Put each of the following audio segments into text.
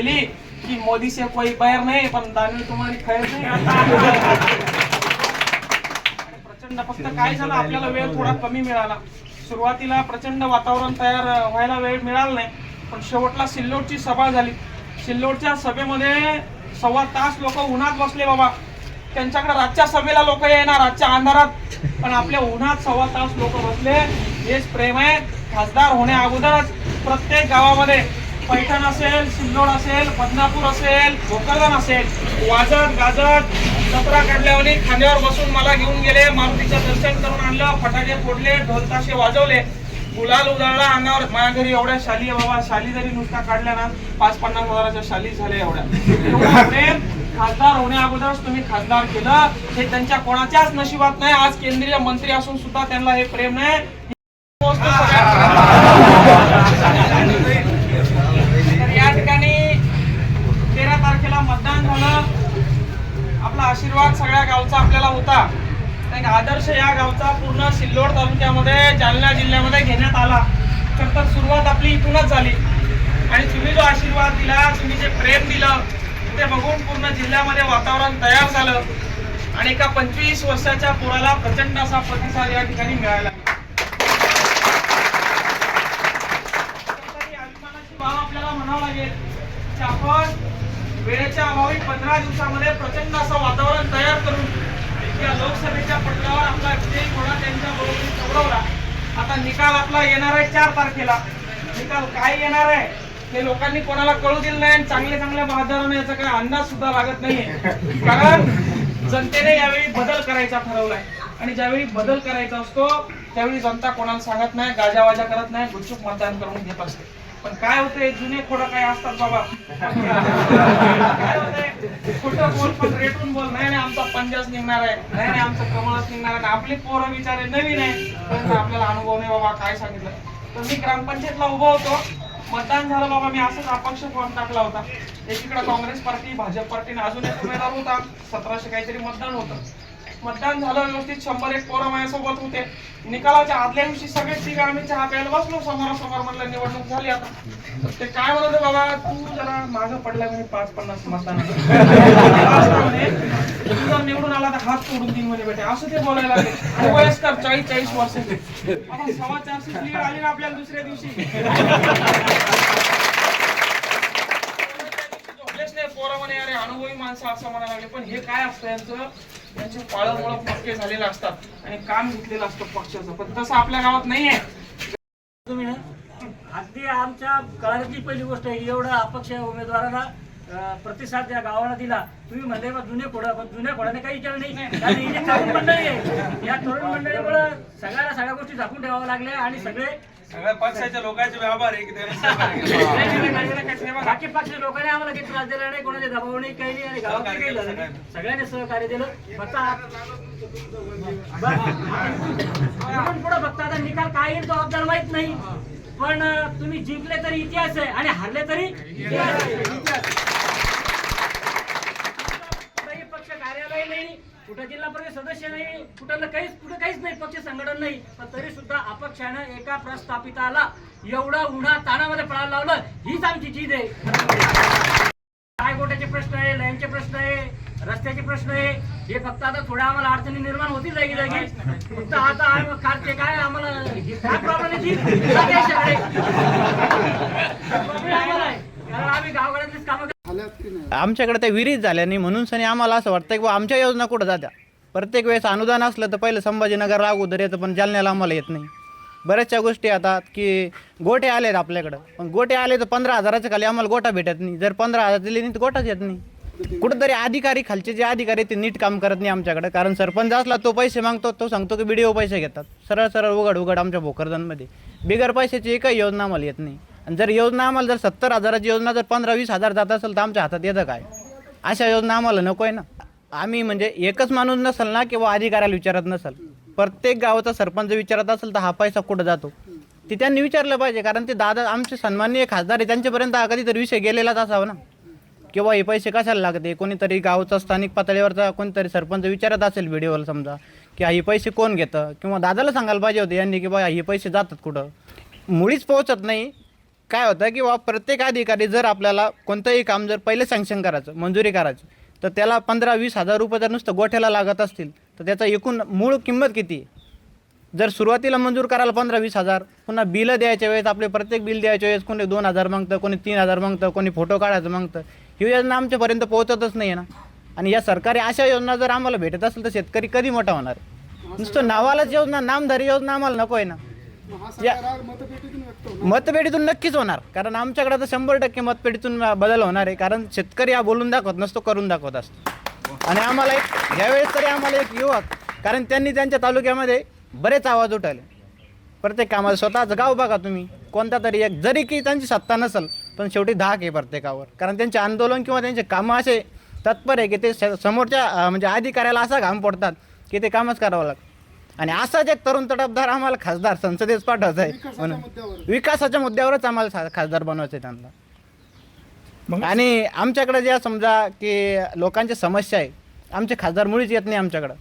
केली की मोदी से कोई बैर नाही पण दानवे तुम्हाला खैर नाही प्रचंड फक्त काय झालं आपल्याला वेळ थोडा कमी मिळाला. सुरुवातीला प्रचंड वातावरण तयार व्हायला वेळ मिळाला नाही पण शेवटला सिल्लोडची सभा झाली. सिल्लोडच्या सभेमध्ये सव्वा तास लोक उन्हात बसले बाबा. त्यांच्याकडे रातच्या सभेला लोक येणार रातच्या अंधारात. पण आपल्या उन्हात सव्वा तास लोक बसले. हेच प्रेम आहे. खासदार होण्या अगोदरच प्रत्येक गावामध्ये पैठण असेल सिल्लोड असेल बदनापूर असेल भोकरदन असेल वाजत गाजत जत्रा काढल्यावर खांद्यावर बसून मला घेऊन गेले. मारुतीचं दर्शन करून आणलं फटाके फोडले ढोलताशे वाजवले. गुलाल उधळला अंगावर. माझ्या घरी एवढ्या शाली आहे बाबा. शाली जरी नुसता काढल्या ना पाच पन्नास हजाराच्या शाली झाल्या एवढ्या. प्रेम. खासदार होण्या अगोदरच तुम्ही खासदार केलं. हे त्यांच्या कोणाच्याच नशिबात नाही. आज केंद्रीय मंत्री असून सुद्धा त्यांना हे प्रेम नाही ही गोष्ट सगळ्या- तर या ठिकाणी तेरा तारखेला मतदान झालं आपला या गावचा आपल्याला होता. आणि आदर्श या गावचा पूर्ण सिल्लोड तालुक्यामध्ये जालना जिल्ह्यामध्ये घेण्यात आला. तर तर सुरुवात आपली इथूनच झाली. आणि तुम्ही जो आशीर्वाद दिला तुम्ही जे प्रेम दिलं ते बघून पूर्ण जिल्ह्यामध्ये वातावरण तयार झालं. आणि एका पंचवीस वर्षाच्या पोराला प्रचंड असा प्रतिसाद या ठिकाणी मिळाला तरी अभिमानाची बाब आपल्याला म्हणावं लागेल की आपण वेळेच्या अभावी पंधरा दिवसामध्ये प्रचंड असं वातावरण तयार करून या लोकसभेच्या पटलावर आपला विजय घोडा त्यांच्या बरोबर उडवला. आता निकाल आपला येणार आहे चार तारखेला. निकाल काय येणार आहे हे लोकांनी कोणाला कळू दिलं नाही आणि चांगले चांगल्या बहादरानं याचा काही अंदाज सुद्धा लागत नाहीये. कारण जनतेने यावेळी बदल करायचा ठरवलाय. आणि ज्यावेळी बदल करायचा असतो त्यावेळी जनता कोणाला सांगत नाही गाजावाजा करत नाही गुपचूप मतदान करून घेत असते. पण काय होतंय जुने खोडं काय असतात बाबा? काय होतंय खोटं बोल पण रेटून बोल. नाही नाही आमचा पंजाच निघणार आहे. नाही नाही आमचं कमळच निघणार आहे. आपले पोरं बिचारे नवीन आहे पण आपल्याला अनुभव नाही बाबा काय सांगितलं. तर मी ग्रामपंचायतला उभा होतो. मतदान झालं बाबा मी असंच अपक्ष फॉर्म टाकला होता. एकीकडे काँग्रेस पार्टी भाजप पार्टीने अजून एक उमेदवार होता. सतराशे काहीतरी मतदान होतं. मतदान झालं व्यवस्थित शंभर एक पोरं माझ्यासोबत होते. निकालाच्या आदल्या दिवशी सगळे ठीक आहे आम्ही चहा प्यायला बसलो समोरासमोर म्हणलं निवडणूक झाली आता. ते काय म्हणत होते बाबा तू जरा मागं पडला म्हणे पाच पन्नास मतदान तू जर निवडून आला तर हात तोडून देईन म्हणजे बेटे. असं ते बोलायला लागले. वयस्कर चाळीस चाळीस वर्षाचे आता सव्वा चारशे आली ना आपल्याला दुसऱ्या दिवशी. पोरा म्हणे अरे अनुभवी माणसं असं म्हणायला लागले. पण हे काय असतं यांचं? यांचे पाळमुळं पक्के झालेले असतात आणि काम घेतलेलं असतं पक्षाचं. पण तसं आपल्या गावात नाहीये. तुम्ही ना? अगदी आमच्या काळातली पहिली गोष्ट आहे एवढा अपक्ष उमेदवाराला प्रतिसाद त्या गावाला दिला. तुम्ही म्हणले बा जुने खोडा पण जुन्या खोडाने काही केलं नाही. तरुण मंडळी आहे. या तरुण मंडळीमुळे सगळ्याला सगळ्या गोष्टी झाकून ठेवाव्या लागल्या आणि सगळे सगळ्या पक्षाच्या लोकांचे व्यापार आहे की. बाकी पक्ष लोकांनी आम्हाला काही त्रास दिला नाही कोणाचे दबाव नाही काही नाही आणि गावात काही झालं नाही सगळ्यांनी. सहकार्य दिलं. फक्त आ- इथून पुढे फक्त आता निकाल काय येईल तो आपल्याला माहीत नाही. पण तुम्ही जिंकले तरी इतिहास आहे आणि हारले तरी इतिहास आहे. कुठंही पक्ष कार्यालय नाही कुठं जिल्हा परिषद सदस्य नाही कुठं काहीच कुठं काहीच नाही पक्ष संघटन नाही. पण तरी सुद्धा अपक्षानं एका प्रस्थापिताला एवढा उन्हा ताणामध्ये पळायला लावलं हीच आमची जीद आहे. काय गोट्याचे प्रश्न आहे लाईनचे प्रश्न आहे रस्त्याचे प्रश्न आहे हे फक्त आता थोड्या आम्हाला अडचणी निर्माण होतील जागी जागी. फक्त आता आम्ही कारचे काय आम्हाला हे काय प्रॉब्लेम येतील सगळे प्रॉब्लेम आम्हाला आहे कारण आम्ही गावगाड्यातलीच कामं आमच्याकडे त्या विहिरीत झाल्या नाही म्हणून सनी आम्हाला असं वाटतं की बा आमच्या योजना कुठं जात्या? प्रत्येक वेळेस अनुदान असलं तर पहिलं संभाजीनगर अगोदर येतं पण जालन्याला आम्हाला येत नाही. बऱ्याचशा गोष्टी येतात की गोटे आलेत आपल्याकडं. पण गोटे आले तर पंधरा हजाराच्या खाली आम्हाला गोटा भेटत नाही. जर पंधरा हजार दिले नाही तर गोटाच येत नाही. कुठंतरी अधिकारी खालचे जे अधिकारी आहेत ते नीट काम करत नाही आमच्याकडे. कारण सरपंच असला तो पैसे मागतो तो सांगतो की बीडीओ पैसे घेतात. सरळ सरळ उघड उघड आमच्या भोकरदनमध्ये. बिगर पैशाची एकही योजना आम्हाला येत नाही. आणि जर योजना आम्हाला जर सत्तर हजाराची योजना जर पंधरा वीस हजार जात असेल तर आमच्या हातात येतं काय? अशा योजना आम्हाला नको आहे ना. आम्ही म्हणजे एकच माणूस नसेल ना किंवा अधिकाऱ्याला विचारत नसेल. प्रत्येक गावाचा सरपंच विचारत असेल तर हा पैसा कुठं जातो? ते त्यांनी विचारलं पाहिजे कारण ते दादा आमचे सन्माननीय खासदार आहे त्यांच्यापर्यंत हा कधीतरी विषय गेलेलाच असावा ना. किंवा हे पैसे कशाला लागते? कोणीतरी गावचा स्थानिक पातळीवरचा कोणीतरी सरपंच विचारत असेल व्हिडिओवर समजा की हे पैसे कोण घेतं? किंवा दादाला सांगायला पाहिजे होते यांनी की बा हे पैसे जातात कुठं? मुळीच पोहोचत नाही. काय होतं की बा प्रत्येक अधिकारी जर आपल्याला कोणतंही काम जर पहिले सँक्शन करायचं मंजुरी करायचं तर त्याला पंधरा वीस हजार रुपये जर नुसतं गोठ्याला लागत असतील तर त्याचा एकूण मूळ किंमत किती? आहे जर सुरुवातीला मंजूर करायला पंधरा वीस हजार पुन्हा बिलं द्यायच्या वेळेस आपले प्रत्येक बिल द्यायच्या वेळेस कोणी दोन हजार मागतं कोणी तीन हजार मागतं कोणी फोटो काढायचं मागतं ही योजना आमच्यापर्यंत पोहोचतच नाही आहे ना. आणि या सरकारी अशा योजना जर आम्हाला भेटत असेल तर शेतकरी कधी मोठा होणार? नुसतं नावालाच योजना नामधारी योजना आम्हाला नको आहे ना. या मतपेढीतून नक्कीच होणार. कारण आमच्याकडे तर शंभर टक्के मतपेढीतून बदल होणार आहे. कारण शेतकरी हा बोलून दाखवत नसतो करून दाखवत असतो. आणि आम्हाला एक यावेळेस तरी आम्हाला एक युवक कारण त्यांनी त्यांच्या तालुक्यामध्ये बरेच आवाज उठवले. प्रत्येक कामाला स्वतःचं गाव बघा तुम्ही. कोणता तरी एक जरी की त्यांची सत्ता नसेल पण शेवटी धाक आहे प्रत्येकावर. कारण त्यांचे आंदोलन किंवा त्यांचे कामं असे तत्पर आहे की ते समोरच्या म्हणजे अधिकाऱ्याला असा घाम पडतात की ते कामच करावं लागतं. आणि असाच एक तरुण तडफदार आम्हाला खासदार संसदेत पाठवायचा आहे. म्हणून विकासाच्या मुद्द्यावरच आम्हाला खासदार बनवायचं आहे त्यांना. आणि आमच्याकडे ज्या समजा की लोकांच्या समस्या आहे आमचे खासदार मुळीच येत नाही आमच्याकडं.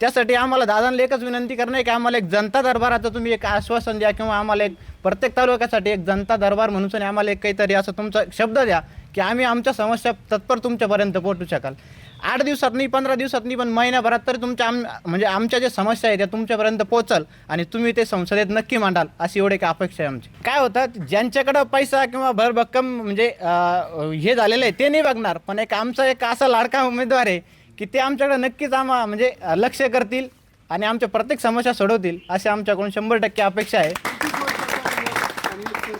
त्यासाठी आम्हाला दादांना एकच विनंती करणं आहे की आम्हाला एक जनता दरबाराचं तुम्ही एक आश्वासन द्या किंवा आम्हाला एक प्रत्येक तालुक्यासाठी एक जनता दरबार म्हणून आम्हाला एक काहीतरी असं तुमचा शब्द द्या की आम्ही आमच्या समस्या तत्पर तुमच्यापर्यंत पोहोचू शकाल. आठ दिवसात नाही पंधरा दिवसात नाही पण महिन्याभरात तरी तुमच्या आम म्हणजे आमच्या ज्या समस्या आहेत त्या तुमच्यापर्यंत पोचल आणि तुम्ही ते संसदेत नक्की मांडाल अशी एवढी एक अपेक्षा आहे आमची. काय होतं ज्यांच्याकडं पैसा किंवा भरभक्कम म्हणजे हे झालेलं आहे ते नाही बघणार. पण एक आमचा एक असा लाडका उमेदवार आहे की ते आमच्याकडे नक्कीच आम्हा म्हणजे लक्ष करतील आणि आमच्या प्रत्येक समस्या सोडवतील अशी आमच्याकडून शंभर टक्के अपेक्षा आहे.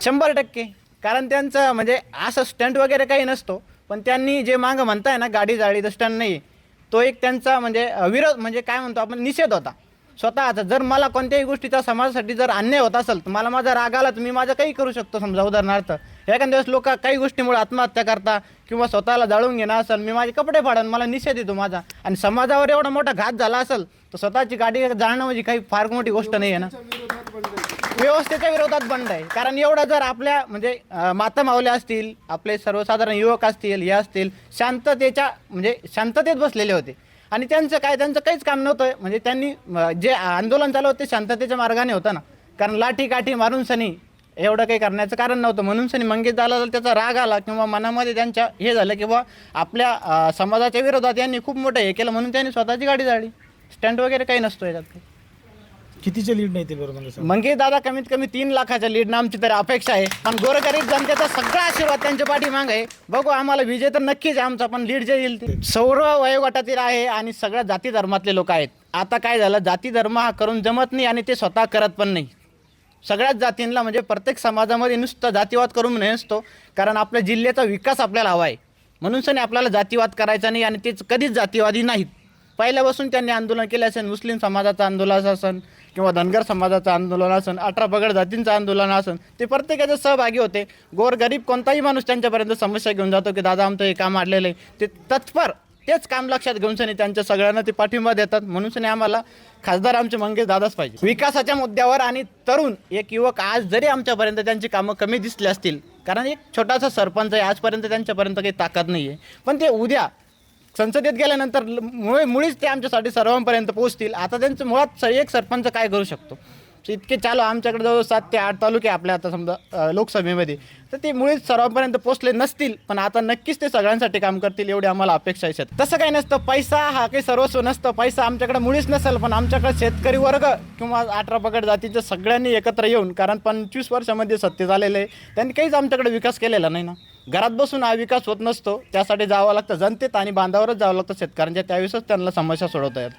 शंभर टक्के. कारण त्यांचं म्हणजे असं स्टंट वगैरे काही नसतो. पण त्यांनी जे मागं म्हणताय ना गाडी जाळीचं स्टंट नाही तो एक त्यांचा म्हणजे विरोध म्हणजे काय म्हणतो आपण निषेध होता. स्वतःचा जर मला कोणत्याही गोष्टीचा समाजासाठी जर अन्याय होत असेल तर मला माझा राग आला तर मी माझं काही करू शकतो समजा उदाहरणार्थ. एखाद्या दिवस लोक काही गोष्टीमुळे आत्महत्या करता किंवा स्वतःला जाळून घेणं असेल मी माझे कपडे फाडन मला निषेध येतो माझा. आणि समाजावर एवढा मोठा घात झाला असेल तर स्वतःची गाडी जाळणं म्हणजे काही फार मोठी गोष्ट नाही आहे ना. व्यवस्थेच्या विरोधात बंड आहे. कारण एवढं जर आपल्या म्हणजे माता माऊल्या असतील आपले सर्वसाधारण युवक असतील हे असतील शांततेच्या म्हणजे शांततेत बसलेले होते. आणि त्यांचं काय त्यांचं काहीच काम नव्हतं. म्हणजे त्यांनी जे आंदोलन चालू होते ते शांततेच्या मार्गाने होतं ना. कारण लाठी काठी मारून सनी एवढं काही करण्याचं कारण नव्हतं. म्हणून सनी मंगेश दाला तर त्याचा राग आला किंवा मनामध्ये त्यांच्या हे झालं किंवा आपल्या समाजाच्या विरोधात यांनी खूप मोठं हे केलं म्हणून त्यांनी स्वतःची गाडी जाळली स्टँड वगैरे काही नसतो याच्यात काही. कितीचे लीड नाही ते बरोबर म्हणजे मंगेश दादा कमीत कमी तीन लाखाच्या लीडनं आमची तरी अपेक्षा आहे. पण गोरगरीब जनतेचा सगळा आशीर्वाद त्यांच्या पाठीमाग आहे. बघू आम्हाला विजय तर नक्कीच आहे आमचा पण लीड जे येईल ते सौर वयोगटातील आहे आणि सगळ्या जाती धर्मातले लोक आहेत. आता काय झालं जाती धर्म हा करून जमत नाही आणि ते स्वतः करत पण नाही. सगळ्याच जातींना म्हणजे प्रत्येक समाजामध्ये नुसतं जातीवाद करून नसतो कारण आपल्या जिल्ह्याचा विकास आपल्याला हवा आहे. म्हणून सनी आपल्याला जातीवाद करायचा नाही आणि तेच कधीच जातीवादी नाहीत. पहिल्यापासून त्यांनी आंदोलन केले असेल मुस्लिम समाजाचं आंदोलन असेल किंवा धनगर समाजाचं आंदोलन असेल अठरा पगड जातींचं आंदोलन असेल ते प्रत्येकाचे सहभागी होते. गोरगरीब कोणताही माणूस त्यांच्यापर्यंत समस्या घेऊन जातो की दादा आमचं हे काम आडलेलं आहे. ते तत्पर तेच काम लक्षात घेऊन सनी त्यांच्या सगळ्यांना ते पाठिंबा देतात. म्हणून सनी आम्हाला खासदार आमचे मंगेश दादाच पाहिजे. विकासाच्या मुद्द्यावर आणि तरुण एक युवक आज जरी आमच्यापर्यंत त्यांची कामं कमी दिसली असतील कारण एक छोटासा सरपंच आहे आजपर्यंत त्यांच्यापर्यंत काही ताकद नाही आहे पण ते उद्या संसदेत गेल्यानंतर मुळे मुळीच ते आमच्यासाठी सर्वांपर्यंत पोहोचतील. आता त्यांचं मुळात स- एक सरपंच काय करू शकतो? इतके चालू आमच्याकडे जवळ सात ते आठ तालुके आपल्या आता समजा लोकसभेमध्ये. तर ते मुळीच सर्वांपर्यंत पोचले नसतील पण आता नक्कीच ते सगळ्यांसाठी काम करतील एवढी आम्हाला अपेक्षा आहे. तसं काही नसतं पैसा हा काही सर्वस्व नसतं पैसा आमच्याकडे मुळीच नसेल पण आमच्याकडे शेतकरी वर्ग किंवा अठरा पगड जातीच्या सगळ्यांनी एकत्र येऊन कारण पंचवीस वर्षामध्ये सत्तेत आलेले आहे त्यांनी काहीच आमच्याकडे विकास केलेला नाही ना. घरात बसून हा विकास होत नसतो त्यासाठी जावं लागतं जनतेत आणि बांधावरच जावं लागतं शेतकऱ्यांच्या त्यावेळेसच त्यांना समस्या सोडवता येतात.